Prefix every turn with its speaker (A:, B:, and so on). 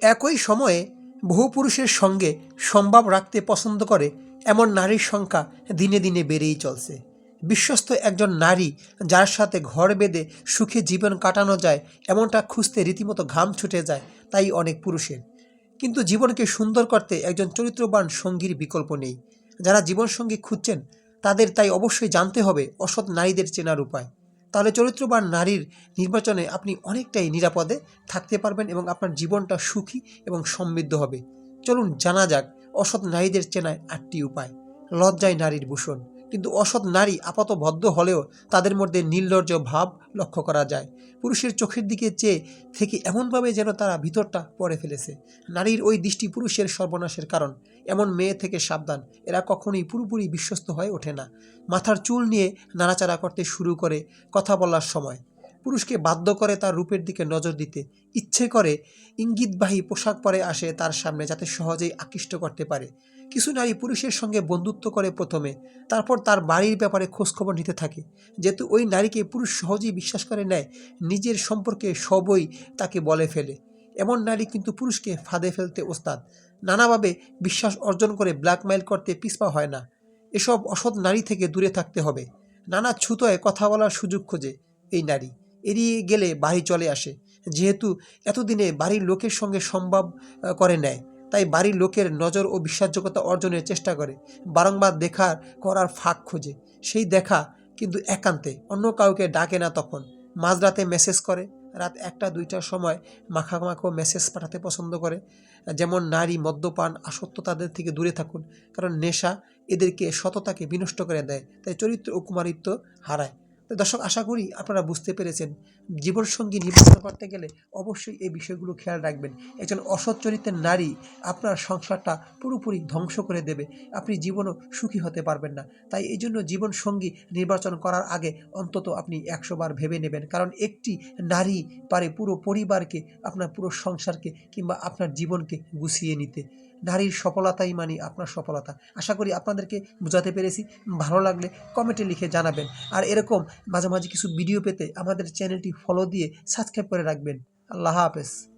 A: একই সময়ে বহু পুরুষের সঙ্গে সম্ভব রাখতে পছন্দ করে এমন নারীর সংখ্যা দিনে দিনে বেড়েই চলছে। বিশ্বস্ত একজন নারী যার সাথে ঘর বেঁধে সুখে জীবন কাটানো যায়, এমনটা খুঁজতে রীতিমতো ঘাম ছুটে যায় তাই অনেক পুরুষের। কিন্তু জীবনকে সুন্দর করতে একজন চরিত্রবান সঙ্গীর বিকল্প নেই। যারা জীবনসঙ্গী খুঁজছেন, তাদের তাই অবশ্যই জানতে হবে অসৎ নারীদের চেনার উপায়। তাহলে চরিত্র বা নারীর নির্বাচনে আপনি অনেকটাই নিরাপদে থাকতে পারবেন এবং আপনার জীবনটা সুখী এবং সমৃদ্ধ হবে। চলুন জানা যাক, অসৎ নারীদের চেনায় আটটি উপায়। লজ্জায় নারীর ভূষণ কিন্তু অসৎ নারী আপাত ভদ্র হলেও তাদের মধ্যে নির্লজ্জ ভাব লক্ষ্য করা যায়। পুরুষের চোখের দিকে চেয়ে থেকে এমনভাবে যেন তারা ভিতরটা পড়ে ফেলেছে। নারীর ওই দৃষ্টি পুরুষের সর্বনাশের কারণ। এমন মেয়ে থেকে সাবধান। এরা কখনোই পুরোপুরি বিশ্বস্ত হয়ে ওঠে না। মাথার চুল নিয়ে নাড়াচাড়া করতে শুরু করে কথা বলার সময়। পুরুষকে বাধ্য করে তার রূপের দিকে নজর দিতে ইচ্ছে করে, ইঙ্গিতবাহী পোশাক পরে আসে তার সামনে যাতে সহজেই আকৃষ্ট করতে পারে। কিছু নারী পুরুষের সঙ্গে বন্ধুত্ব করে প্রথমে, তারপর তার বাড়ির ব্যাপারে খোঁজখবর নিতে থাকে। যেহেতু ওই নারীকে পুরুষ সহজেই বিশ্বাস করে নেয়, নিজের সম্পর্কে সবই তাকে বলে ফেলে। এমন নারী কিন্তু পুরুষকে ফাঁদে ফেলতে ওস্তাদ। নানাভাবে বিশ্বাস অর্জন করে ব্ল্যাকমেইল করতে পিছপা হয় না। এসব অসৎ নারী থেকে দূরে থাকতে হবে। নানা ছুতোয় কথা বলার সুযোগ খোঁজে এই নারী। এড়িয়ে গেলে বাড়ি চলে আসে। যেহেতু এতদিনে বাড়ির লোকের সঙ্গে সম্ভব করে নেয়। তাই বাড়ির লোকের নজর ও বিশ্বাসযোগ্যতা অর্জনের চেষ্টা করে। বারংবার দেখার করার ফাঁক খোঁজে। সেই দেখা কিন্তু একান্তে, অন্য কাউকে ডাকে না তখন। মাঝরাতে মেসেজ করে। রাত একটা, দুইটার সময় মাখামাখো মেসেজ পাঠাতে পছন্দ করে। যেমন নারী মদ্যপান আসক্ত তাদের থেকে দূরে থাকুন। কারণ নেশা এদেরকে সততাকে বিনষ্ট করে দেয়। তাই চরিত্র ও কুমারিত্ব হারায়। দর্শক, আশা করি আপনারা বুঝতে পেরেছেন। জীবনসঙ্গী নির্বাচন করতে গেলে অবশ্যই এই বিষয়গুলো খেয়াল রাখবেন। একজন অসৎ নারী আপনার সংসারটা পুরোপুরি ধ্বংস করে দেবে। আপনি জীবনও সুখী হতে পারবেন না। তাই এই জন্য জীবনসঙ্গী নির্বাচন করার আগে অন্তত আপনি একশো বার ভেবে নেবেন। কারণ একটি নারী পারে পুরো পরিবারকে, আপনার পুরো সংসারকে কিংবা আপনার জীবনকে গুছিয়ে নিতে। নারীর সফলতাই মানে আপনার সফলতা। আশা করি আপনাদেরকে বোঝাতে পেরেছি। ভালো লাগলে কমেন্টে লিখে জানাবেন। আর এরকম মাঝে মাঝে কিছু ভিডিও পেতে আমাদের চ্যানেলটি ফলো দিয়ে সাবস্ক্রাইব করে রাখবেন। আল্লাহ হাফেজ।